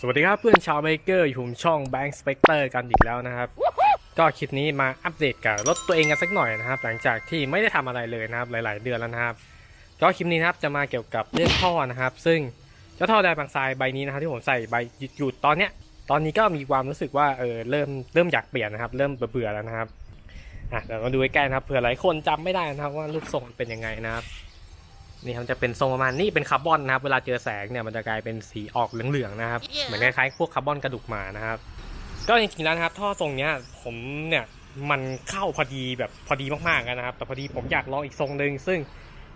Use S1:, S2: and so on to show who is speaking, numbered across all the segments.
S1: สวัสดีครับเพื่อนชาวเบเกอร์อยู่ผมช่อง Bank Spectre กันอีกแล้วนะครับ ก็คลิปนี้มาอัปเดตกับรถตัวเองกันสักหน่อยนะครับ หลังจากที่ไม่ได้ทำอะไรเลยนะครับหลาย ๆ เดือนแล้วนะครับ ก็คลิปนี้นะครับจะมาเกี่ยวกับเรื่องท่อนะครับ ซึ่งเจ้าท่อไดบางทรายใบนี้นะครับที่ผมใส่ใบหยุดตอนเนี้ยตอนนี้ก็มีความรู้สึกว่าเออเริ่มเริ่มอยากเปลี่ยนนะครับ เริ่มเบื่อแล้วนะครับอะเดี๋ยวมาดูใกล้ๆนะครับเผื่อหลายคนจำไม่ได้นะครับว่ารูปทรงเป็นยังไงนะครับ นี่ครับจะเป็นทรงประมาณนี้เป็นคาร์บอนนะครับ เวลาเจอแสงเนี่ยมันจะกลายเป็นสีออกเหลืองๆนะครับ เหมือนคล้ายๆพวกคาร์บอนกระดูกหมานะครับ ก็จริงๆแล้วนะครับ ท่อทรงเนี้ยผมเนี่ยมันเข้าพอดีแบบพอดีมากๆนะครับ แต่พอดีผมอยากลองอีกทรงหนึ่งซึ่ง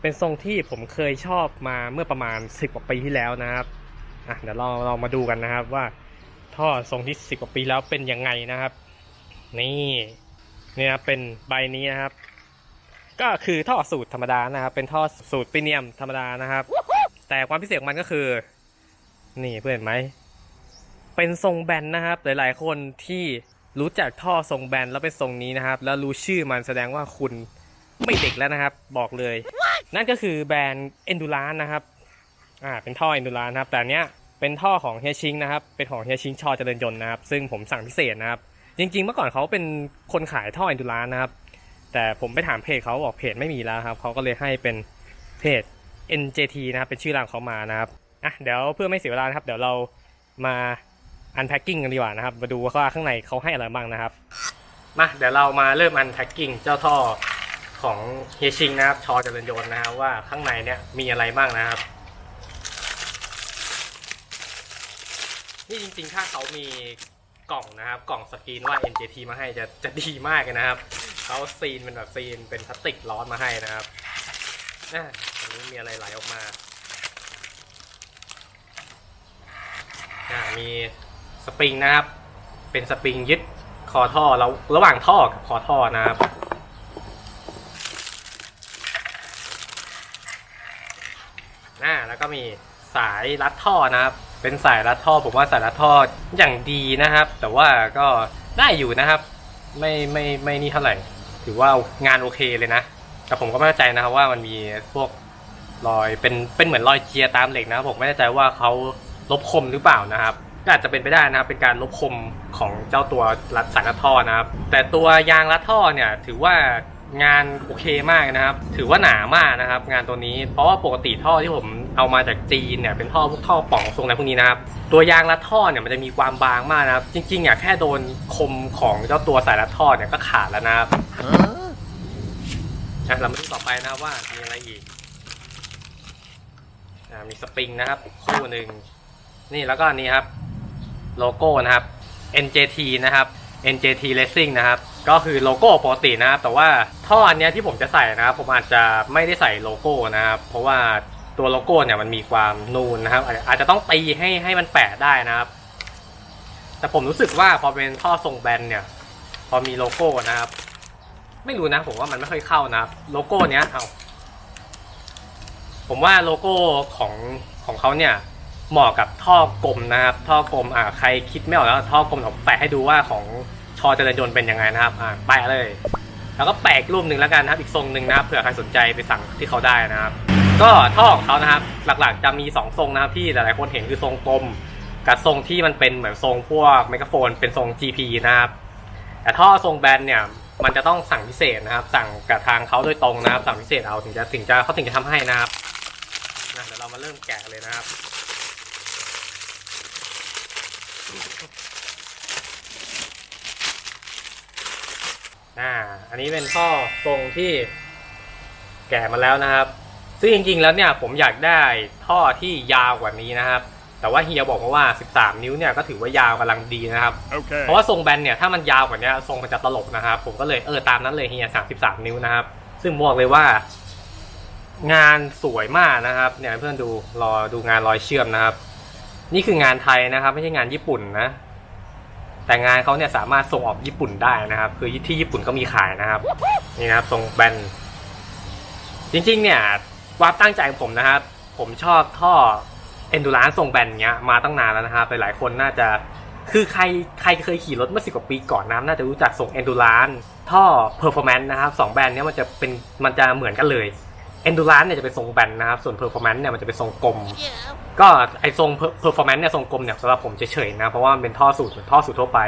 S1: เป็นทรงที่ผมเคยชอบมาเมื่อประมาณ10กว่าปีที่แล้วนะครับอะเดี๋ยวเราเรามาดูกันนะครับว่าท่อทรงที่10กว่าปีแล้วเป็นยังไงนะครับ นี่เนี่ยครับเป็นใบนี้นะครับ ก็คือท่อสูตรธรรมดานะครับ เป็นท่อสูตรปีเนียมธรรมดานะครับ แต่ความพิเศษของมันก็คือ นี่เพื่อนไหม เป็นทรงแบนนะครับ หลายๆ คนที่รู้จักท่อทรงแบนแล้วเป็นทรงนี้นะครับ แล้วรู้ชื่อมันแสดงว่าคุณไม่เด็กแล้วนะครับ บอกเลย นั่นก็คือแบรนด์ Endurance นะครับ อ่า เป็นท่อ Endurance นะครับ แต่เนี้ยเป็นท่อของเฮียชิงนะครับ เป็นของเฮียชิงชอเจริญยนต์นะครับ ซึ่งผมสั่งพิเศษนะครับ จริงๆ เมื่อก่อนเขาเป็นคนขายท่อ Endurance นะครับ แต่ผมไปถามเพจเขาบอกเพจไม่มีแล้วครับเขาก็เลยให้เป็นเพจ NJT นะครับเป็นชื่อร้านเขามานะครับอะเดี๋ยวเพื่อไม่เสียเวลานะครับ เดี๋ยวเรามา unpacking กันดีกว่านะครับ มาดูว่าข้างในเขาให้อะไรบ้างนะครับ มาเดี๋ยวเรามาเริ่ม unpacking เจ้าท่อของเฮชิงนะครับ ชอเจริญยนต์นะครับว่าข้างในเนี่ยมีอะไรบ้างนะครับ นี่จริงๆ ถ้าเขามีกล่องนะครับ กล่องสกรีนว่า NJT มาให้จะจะดีมากเลยนะครับ เขาซีนเป็นแบบซีนเป็นพลาสติกร้อนมาให้นะครับอะอันนี้มีอะไรไหลออกมาอ่ามีสปริงนะครับ เป็นสปริงยึดคอท่อแล้วระหว่างท่อกับคอท่อนะครับอ่าแล้วก็มีสายรัดท่อนะครับ เป็นสายรัดท่อผมว่าสายรัดท่ออย่างดีนะครับ แต่ว่าก็ได้อยู่นะครับ ไม่ไม่ไม่นี่เท่าไหร่ ถือว่างานโอเคเลยนะ แต่ผมก็ไม่แน่ใจนะครับว่ามันมีพวกรอยเป็นเป็นเหมือนรอยเจียตามเหล็กนะครับผมไม่แน่ใจว่าเขาลบคมหรือเปล่านะครับก็อาจจะเป็นไปได้นะครับเป็นการลบคมของเจ้าตัวรัดสายรัดท่อนะครับ แต่ตัวยางรัดท่อเนี่ยถือว่า งานโอเคมากนะครับ ถือว่าหนามากนะครับ งานตัวนี้เพราะว่าปกติท่อที่ผมเอามาจากจีนเนี่ยเป็นท่อพวกท่อป่องทรงอะไรพวกนี้นะครับตัวยางรัดท่อเนี่ยมันจะมีความบางมากนะครับ จริงๆเนี่ยแค่โดนคมของเจ้าตัวสายรัดท่อเนี่ยก็ขาดแล้วนะครับอะเรามาดูต่อไปนะครับว่ามีอะไรอีกอ่ามีสปริงนะครับ คู่หนึ่งนี่แล้วก็อันนี้ครับ โลโก้นะครับ NJT นะครับ NJT Racing นะครับ ก็คือโลโก้ปกตินะครับแต่ว่าท่ออันเนี้ยที่ผมจะใส่นะครับผมอาจจะไม่ได้ใส่โลโก้นะครับเพราะว่าตัวโลโก้เนี่ยมันมีความนูนนะครับอาจอาจจะต้องตีให้ให้มันแปะได้นะครับ แต่ผมรู้สึกว่าพอเป็นท่อทรงแบนเนี่ย พอมีโลโก้นะครับ ไม่รู้นะผมว่ามันไม่ค่อยเข้านะครับ โลโก้เนี้ยเอาผมว่าโลโก้ของของเขาเนี่ยเหมาะกับท่อกลมนะครับ ท่อกลมอ่าใครคิดไม่ออกแล้วท่อกลมผมแปะให้ดูว่าของ ชอเจริญยนต์เป็นยังไงนะครับอ่าแปเลย แล้วก็แปะอีกรูปหนึ่งแล้วกันนะครับ อีกทรงหนึ่งนะครับเผื่อใครสนใจไปสั่งที่เขาได้นะครับ ก็ท่อของเขานะครับ หลักๆจะมีสองทรงนะครับที่หลายๆคนเห็นคือทรงกลมกับทรงที่มันเป็นเหมือนทรงพวกไมโครโฟน เป็นทรง GP นะครับแต่ท่อทรงแบนเนี่ยมันจะต้องสั่งพิเศษนะครับ สั่งกับทางเขาโดยตรงนะครับ สั่งพิเศษเอาถึงจะถึงจะเขาถึงจะทำให้นะครับนะเดี๋ยวเรามาเริ่มแกะเลยนะครับ อ่า อันนี้เป็นท่อทรงที่แกะมาแล้วนะครับ ซึ่งจริงๆแล้วเนี่ยผมอยากได้ท่อที่ยาวกว่านี้นะครับแต่ว่าเฮียบอกมาว่า 13 นิ้วเนี่ยก็ถือว่ายาวกำลังดีนะครับ
S2: Okay.
S1: เพราะว่าทรงแบนเนี่ยถ้ามันยาวกว่านี้ทรงมันจะตลกนะครับ ผมก็เลยเออตามนั้นเลยเฮีย 33 นิ้วนะครับ ซึ่งบอกเลยว่า งานสวยมากนะครับ เนี่ยเพื่อนดูรอดูงานรอยเชื่อมนะครับ นี่คืองานไทยนะครับ ไม่ใช่งานญี่ปุ่นนะ แต่งานเขาเนี่ยสามารถส่งออกญี่ปุ่นได้นะครับ คือที่ญี่ปุ่นก็มีขายนะครับนี่นะครับทรงแบนจริงๆ เนี่ยความตั้งใจของผมนะครับ ผมชอบท่อ endurance ทรงแบนเนี้ยมาตั้งนานแล้วนะครับหลายๆคนน่าจะคือใครใครเคยขี่รถเมื่อสิบกว่าปีก่อนนะครับน่าจะรู้จักทรง endurance ท่อ performance นะครับสองแบรนด์เนี้ยมันจะเป็นมันจะเหมือนกันเลย endurance เนี่ยจะเป็นทรงแบนนะครับ ส่วน performance เนี่ยมันจะเป็นทรงกลม ก็ไอทรง per- performance เนี่ยทรงกลมเนี่ยสำหรับผมเฉยๆนะ เพราะว่ามันเป็นท่อสูตรเหมือนท่อสูตรทั่วไป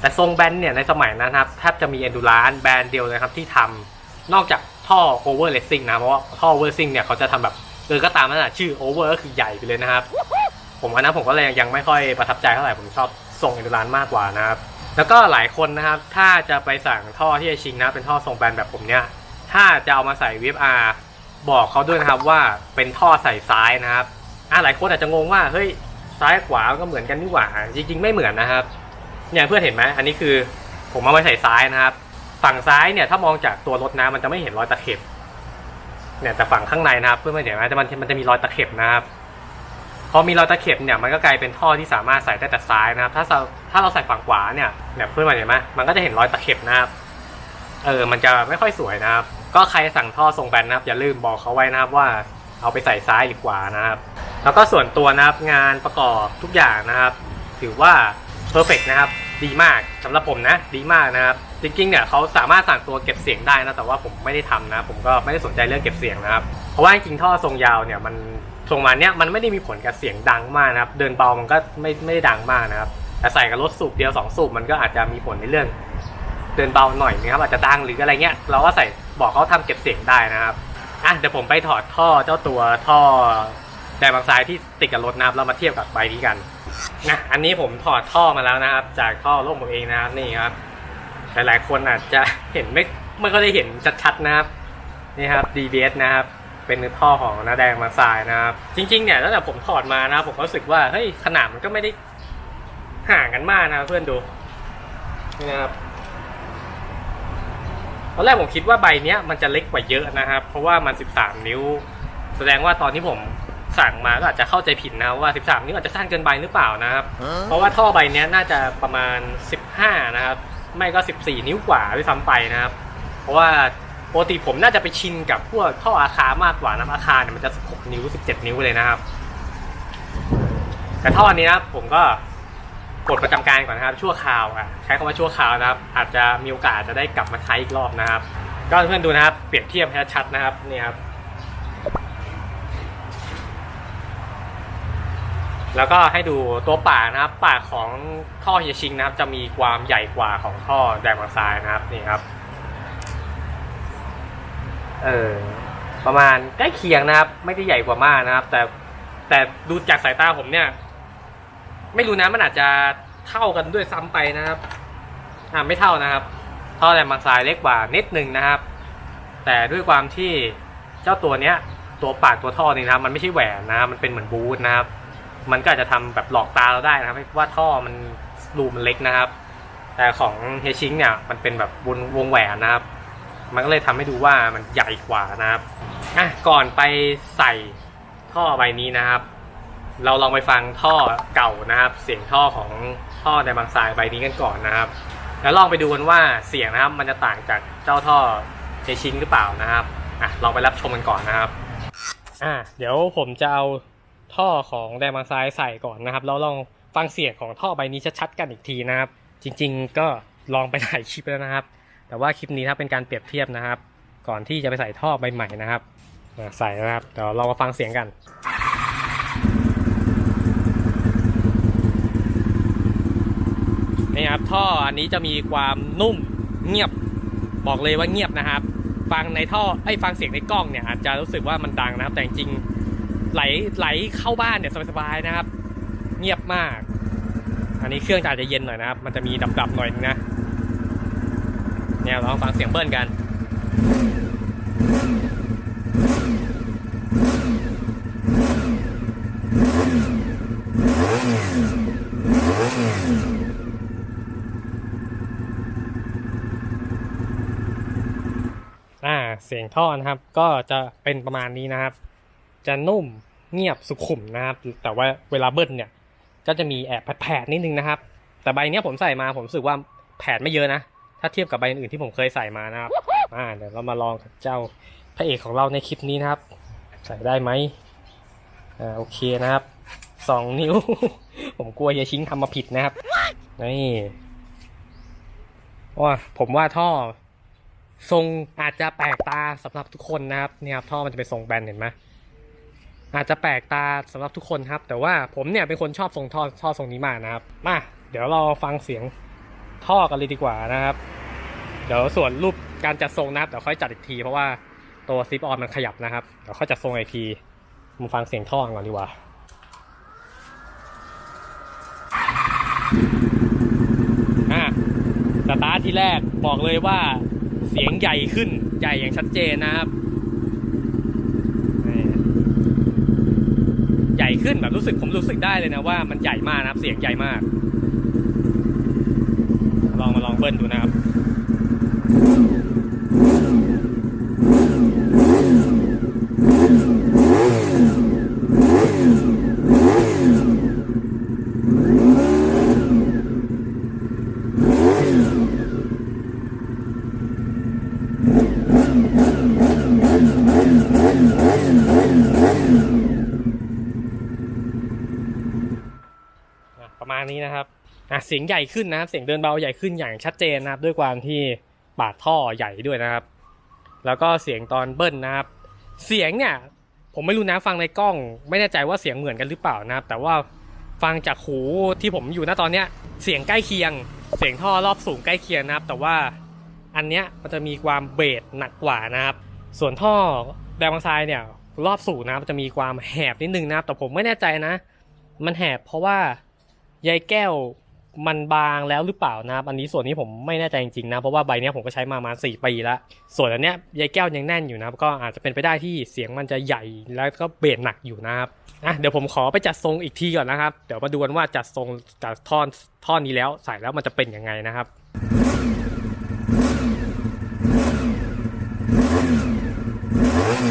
S1: แต่ทรงแบนเนี่ยในสมัยนั้นนะครับแทบจะมี endurance แบรนด์เดียวเลยนะครับที่ทำนอกจากท่อ over racing นะ เพราะว่าท่อ over racing เนี่ยเขาจะทำแบบเออก็ตามนั่นแหละชื่อ over ก็คือใหญ่ไปเลยนะครับ ผมอันนั้นผมก็เลยยังไม่ค่อยประทับใจเท่าไหร่ผมชอบทรง endurance มากกว่านะครับแล้วก็หลายคนนะครับถ้าจะไปสั่งท่อที่จะชิงนะเป็นท่อทรงแบนแบบผมเนี่ยถ้าจะเอามาใส่ VFR บอกเขาด้วยนะครับว่าเป็นท่อใส่ซ้ายนะครับอะหลายคนอาจจะงงว่าเฮ้ยซ้ายขวาก็เหมือนกันนี่หว่าจริงๆไม่เหมือนนะครับเนี่ยเพื่อนเห็นไหมอันนี้คือผมเอาไว้ใส่ซ้ายนะครับ ฝั่งซ้ายเนี่ยถ้ามองจากตัวรถนะมันจะไม่เห็นรอยตะเข็บเนี่ยแต่ฝั่งข้างในนะครับเพื่อนๆเห็นไหมแต่มันมันจะมีรอยตะเข็บนะครับพอมีรอยตะเข็บเนี่ยมันก็กลายเป็นท่อที่สามารถใส่ได้แต่ซ้ายนะครับ ถ้าเราถ้าเราใส่ฝั่งขวาเนี่ยเนี่ยเพื่อนๆเห็นไหมมันก็จะเห็นรอยตะเข็บนะครับเออมันจะไม่ค่อยสวยนะครับ ก็ใครสั่งท่อทรงแบนนะครับ อย่าลืมบอกเขาไว้นะครับว่าเอาไปใส่ซ้ายหรือขวานะครับ แล้วก็ส่วนตัวนะครับงานประกอบทุกอย่างนะครับ ถือว่าเพอร์เฟกนะครับ ดีมากสำหรับผมนะ ดีมากนะครับ จริงๆเนี่ยเขาสามารถสั่งตัวเก็บเสียงได้นะแต่ว่าผมไม่ได้ทำนะ ผมก็ไม่ได้สนใจเรื่องเก็บเสียงนะครับ เพราะว่าจริงท่อทรงยาวเนี่ยมันทรงมาเนี้ยมันไม่ได้มีผลกับเสียงดังมากนะครับ เดินเบามันก็ไม่ไม่ได้ดังมากนะครับแต่ใส่กับรถสูบเดียวสองสูบมันก็อาจจะมีผลในเรื่อง เดินเบาหน่อยนะครับอาจจะดังหรืออะไรเงี้ยเราก็ใส่ บอกเขาทำเก็บเสียงได้นะครับอะเดี๋ยวผมไปถอดท่อเจ้าตัวท่อแดนบางซ้ายที่ติดกับรถนะครับเรามาเทียบกับใบนี้กันนะอันนี้ผมถอดท่อมาแล้วนะครับ จากท่อร่มผมเองนะครับนี่ครับ หลายๆ คนอาจจะเห็นไม่ไม่ก็ได้เห็นชัดๆนะครับนี่ครับ DBS นะครับเป็นท่อของน้าแดงบางซ้ายนะครับ จริงๆเนี่ยตั้งแต่ผมถอดมานะครับผมก็รู้สึกว่าเฮ้ยขนาดมันก็ไม่ได้ห่างกันมากนะเพื่อนดูนี่นะครับ ตอนแรกผมคิดว่าใบเนี้ยมันจะเล็กกว่าเยอะนะครับ เพราะว่ามัน 13 นิ้ว แสดงว่าตอนที่ผมสั่งมาก็อาจจะเข้าใจผิดนะว่า 13 นิ้วอาจจะสั้นเกินไปหรือเปล่านะครับ เพราะว่าท่อใบเนี้ยน่าจะประมาณ 15 นะครับ ไม่ก็ 14 นิ้วกว่าด้วยซ้ำไปนะครับ เพราะว่าปกติผมน่าจะไปชินกับพวกท่ออาคามากกว่านะอาคาเนี่ยมันจะ 16 นิ้ว 17 นิ้วเลยนะครับ แต่ท่อนี้นะครับผมก็ ปลดประจำการก่อนนะครับ ชั่วคราวอะใช้คำว่าชั่วคราวนะครับ อาจจะมีโอกาสจะได้กลับมาใช้อีกรอบนะครับ ก็เพื่อนดูนะครับ เปรียบเทียบให้ชัดนะครับนี่ครับ แล้วก็ให้ดูตัวปากนะครับ ปากของท่อเฮียชิงนะครับ จะมีความใหญ่กว่าของท่อแดงบางทรายนะครับนี่ครับ เออประมาณใกล้เคียงนะครับ ไม่ได้ใหญ่กว่ามากนะครับ แต่แต่ดูจากสายตาผมเนี่ย ไม่รู้นะมันอาจจะเท่ากันด้วยซ้ำไปนะครับอ่าไม่เท่านะครับท่อแรมบางทรายเล็กกว่านิดหนึ่งนะครับ แต่ด้วยความที่เจ้าตัวเนี้ย ตัวปากตัวท่อนี่นะครับ มันไม่ใช่แหวนนะมันเป็นเหมือนบูทนะครับ มันก็อาจจะทำแบบหลอกตาเราได้นะครับว่าท่อมันรูมันเล็กนะครับ แต่ของเฮชิงเนี่ยมันเป็นแบบวงวงแหวนนะครับ มันก็เลยทำให้ดูว่ามันใหญ่กว่านะครับอะก่อนไปใส่ท่อใบนี้นะครับ เราลองไปฟังท่อเก่านะครับ เสียงท่อของท่อในบางสายใบนี้กันก่อนนะครับ แล้วลองไปดูกันว่าเสียงนะครับมันจะต่างจากเจ้าท่อเจชินหรือเปล่านะครับอะลองไปรับชมกันก่อนนะครับอะเดี๋ยวผมจะเอาท่อของแดงบางซ้ายใส่ก่อนนะครับแล้วลองฟังเสียงของท่อใบนี้ชัดๆกันอีกทีนะครับ จริง ๆ ก็ลองไปถ่ายคลิปแล้วนะครับ แต่ว่าคลิปนี้ถ้าเป็นการเปรียบเทียบนะครับ ก่อนที่จะไปใส่ท่อใบใหม่นะครับอะใส่นะครับเดี๋ยวเรามาฟังเสียงกัน นี่ครับ ท่ออันนี้จะมีความนุ่มเงียบบอกเลยว่าเงียบนะครับ ฟังในท่อไอ้ฟังเสียงในกล้องเนี่ยอาจจะรู้สึกว่ามันดังนะครับ แต่จริงไหลไหลเข้าบ้านเนี่ยสบายๆนะครับ เงียบมาก อันนี้เครื่องจะอาจจะเย็นหน่อยนะครับ มันจะมีดับๆหน่อยนึงนะเนี่ยลองฟังเสียงเบิ้ลกันอ่า เสียงท่อนะครับ ก็จะเป็นประมาณนี้นะครับ จะนุ่มเงียบสุขุมนะครับ แต่ว่าเวลาเบิ้ลเนี่ย ก็จะมีแอบแผดนิดนึงนะครับ แต่ใบเนี้ยผมใส่มาผมรู้สึกว่าแผดไม่เยอะนะ ถ้าเทียบกับใบอื่นที่ผมเคยใส่มานะครับ อ่าเดี๋ยวเรามาลองกับเจ้าพระเอกของเราในคลิปนี้นะครับ ใส่ได้ไหมอ่าโอเคนะครับสองนิ้ว ผมกลัวเฮียชิงทำมาผิดนะครับนี่ว่าผมว่าท่อ ทรงอาจจะแปลกตาสำหรับทุกคนนะครับเนี่ยครับท่อมันจะเป็นทรงแบนเห็นไหมอาจจะแปลกตาสำหรับทุกคนครับ แต่ว่าผมเนี่ยเป็นคนชอบทรงท่อท่อทรงนี้มากนะครับมาเดี๋ยวเราฟังเสียงท่อกันเลยดีกว่านะครับ เดี๋ยวส่วนรูปการจัดทรงนะครับเดี๋ยวค่อยจัดอีกที เพราะว่าตัวซิปออนมันขยับนะครับเดี๋ยวค่อยจัดทรงอีกทีมาฟังเสียงท่อกันก่อนดีกว่าอะสตาร์ทที่แรกบอกเลยว่า เสียงใหญ่ขึ้นใหญ่อย่างชัดเจนนะครับใหญ่ขึ้นแบบรู้สึกผมรู้สึกได้เลยนะว่ามันใหญ่มากนะครับ เสียงใหญ่มาก ลองมาลองเบิ้ลดูนะครับ ประมาณนี้นะครับอะเสียงใหญ่ขึ้นนะครับ เสียงเดินเบาใหญ่ขึ้นอย่างชัดเจนนะครับ ด้วยความที่ปากท่อใหญ่ด้วยนะครับ แล้วก็เสียงตอนเบิ้ลนะครับ เสียงเนี่ย ผมไม่รู้นะฟังในกล้อง ไม่แน่ใจว่าเสียงเหมือนกันหรือเปล่านะครับ แต่ว่าฟังจากหูที่ผมอยู่ณตอนเนี้ย เสียงใกล้เคียง เสียงท่อรอบสูงใกล้เคียงนะครับ แต่ว่า อันเนี้ยมันจะมีความเบสหนักกว่านะครับ ส่วนท่อแดงบางทรายเนี่ยรอบสูงนะครับจะมีความแหบนิดนึงนะครับ แต่ผมไม่แน่ใจนะ มันแหบเพราะว่าใยแก้วมันบางแล้วหรือเปล่านะครับ อันนี้ส่วนนี้ผมไม่แน่ใจจริงๆนะ เพราะว่าใบนี้ผมก็ใช้มาประมาณสี่ปีแล้ว ส่วนอันเนี้ยใยแก้วยังแน่นอยู่นะครับ ก็อาจจะเป็นไปได้ที่เสียงมันจะใหญ่แล้วก็เบสหนักอยู่นะครับอะเดี๋ยวผมขอไปจัดทรงอีกทีก่อนนะครับ เดี๋ยวมาดูกันว่าจัดทรงจากท่อนท่อนนี้แล้วใส่แล้วมันจะเป็นยังไงนะครับ นี่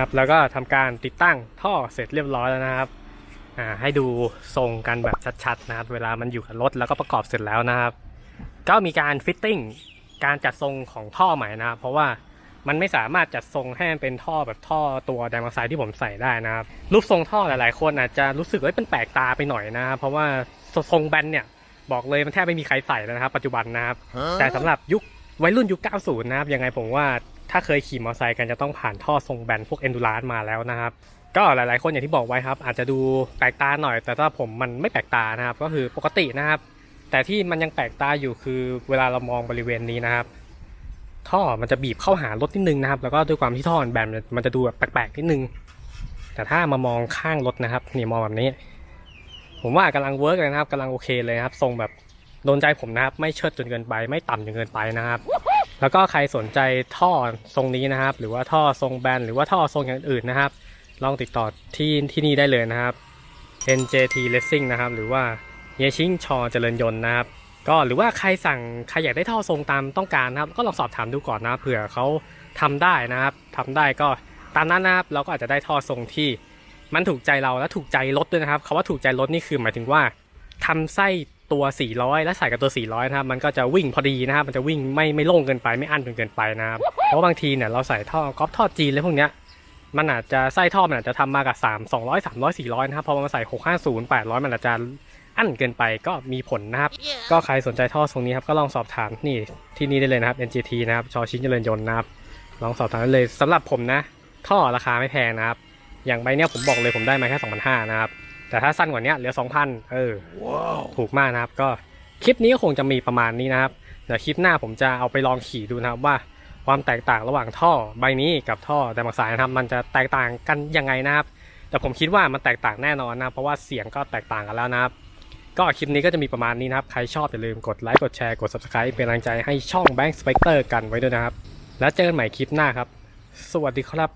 S1: ครับแล้วก็ทำการติดตั้งท่อเสร็จเรียบร้อยแล้วนะครับอ่าให้ดูทรงกันแบบชัดๆนะครับ เวลามันอยู่กับรถแล้วก็ประกอบเสร็จแล้วนะครับ ก็มีการฟิตติ้งการจัดทรงของท่อใหม่นะครับเพราะว่า มันไม่สามารถจัดทรงให้มันเป็นท่อแบบท่อตัวไดมอนไซด์ที่ผมใส่ได้นะครับรูปทรงท่อหลายๆ คนอาจจะรู้สึกว่าเป็นแปลกตาไปหน่อยนะครับเพราะว่าทรงแบนเนี่ยบอกเลยมันแทบไม่มีใครใส่แล้วนะครับ ปัจจุบันนะครับแต่สำหรับยุควัยรุ่นยุค 90 นะครับยังไงผมว่าถ้าเคยขี่มอเตอร์ไซค์กันจะต้องผ่านท่อทรงแบนพวก e n d u r a n c e มาแล้วนะครับก็หลายๆ คนอย่างที่บอกไว้ครับ อาจจะดูแปลกตาหน่อย แต่ถ้าผมมันไม่แปลกตานะครับ ก็คือปกตินะครับ แต่ที่มันยังแปลกตาอยู่คือเวลาเรามองบริเวณนี้นะครับ ท่อมันจะบีบเข้าหารถนิดนึงนะครับ แล้วก็ด้วยความที่ท่อมันแบนมันจะดูแบบแปลกๆนิดนึง แต่ถ้ามามองข้างรถนะครับนี่มองแบบนี้ ผมว่ากำลังเวิร์กเลยนะครับกำลังโอเคเลยนะครับทรงแบบโดนใจผมนะครับ ไม่เชิดจนเกินไป ไม่ต่ำจนเกินไปนะครับ แล้วก็ใครสนใจท่อทรงนี้นะครับ หรือว่าท่อทรงแบนหรือว่าท่อทรงอย่างอื่นนะครับ ลองติดต่อที่ที่นี่ได้เลยนะครับ NJT Racing นะครับ หรือว่าเยชิงชอเจริญยนต์นะครับ ก็หรือว่าใครสั่งใครอยากได้ท่อทรงตามต้องการนะครับ ก็ลองสอบถามดูก่อนนะเผื่อเขาทำได้นะครับทำได้ก็ตามนั้นนะครับเราก็อาจจะได้ท่อทรงที่มันถูกใจเราและถูกใจรถด้วยนะครับคาว่าถูกใจรถนี่คือหมายถึงว่าทำไส้ตัว 400 แล้วใส่กับตัว 400 นะครับ มันก็จะวิ่งพอดีนะครับ มันจะวิ่งไม่ไม่โล่งเกินไปไม่อั้นจนเกินไปนะครับ เพราะบางทีเนี่ยเราใส่ท่อกอล์ฟท่อจีนอะไรพวกเนี้ย มันอาจจะไส้ท่อมันอาจจะทำมากับ 3 200 300 400 นะครับ พอมาใส่ 650 800 มันอาจจะ อั้นเกินไปก็มีผลนะครับ ก็ใครสนใจท่อทรงนี้ครับก็ลองสอบถามนี่ที่นี่ได้เลยนะครับ NGT นะครับชอชิ้นเจริญยนต์นะครับลองสอบถามได้เลยสำหรับผมนะ ท่อราคาไม่แพงนะครับ อย่างใบเนี้ยผมบอกเลยผมได้มาแค่2,500นะครับ แต่ถ้าสั้นกว่าเนี้ยเหลือ2,000เออถูกมากนะครับ ก็คลิปนี้ก็คงจะมีประมาณนี้นะครับเดี๋ยวคลิปหน้าผมจะเอาไปลองขี่ดูนะครับว่า ความแตกต่างระหว่างท่อใบนี้กับท่อไดมักสายนะครับมันจะแตกต่างกันยังไงนะครับ แต่ผมคิดว่ามันแตกต่างแน่นอนนะเพราะว่าเสียงก็แตกต่างกันแล้วนะครับ ก็คลิปนี้ก็จะมีประมาณนี้นะครับ ใครชอบอย่าลืมกดไลค์ กดแชร์ กด subscribe เป็นกำลังใจให้ช่องแบงค์สเปกเตอร์กันไว้ด้วยนะครับ แล้วเจอกันใหม่คลิปหน้าครับ สวัสดีครับ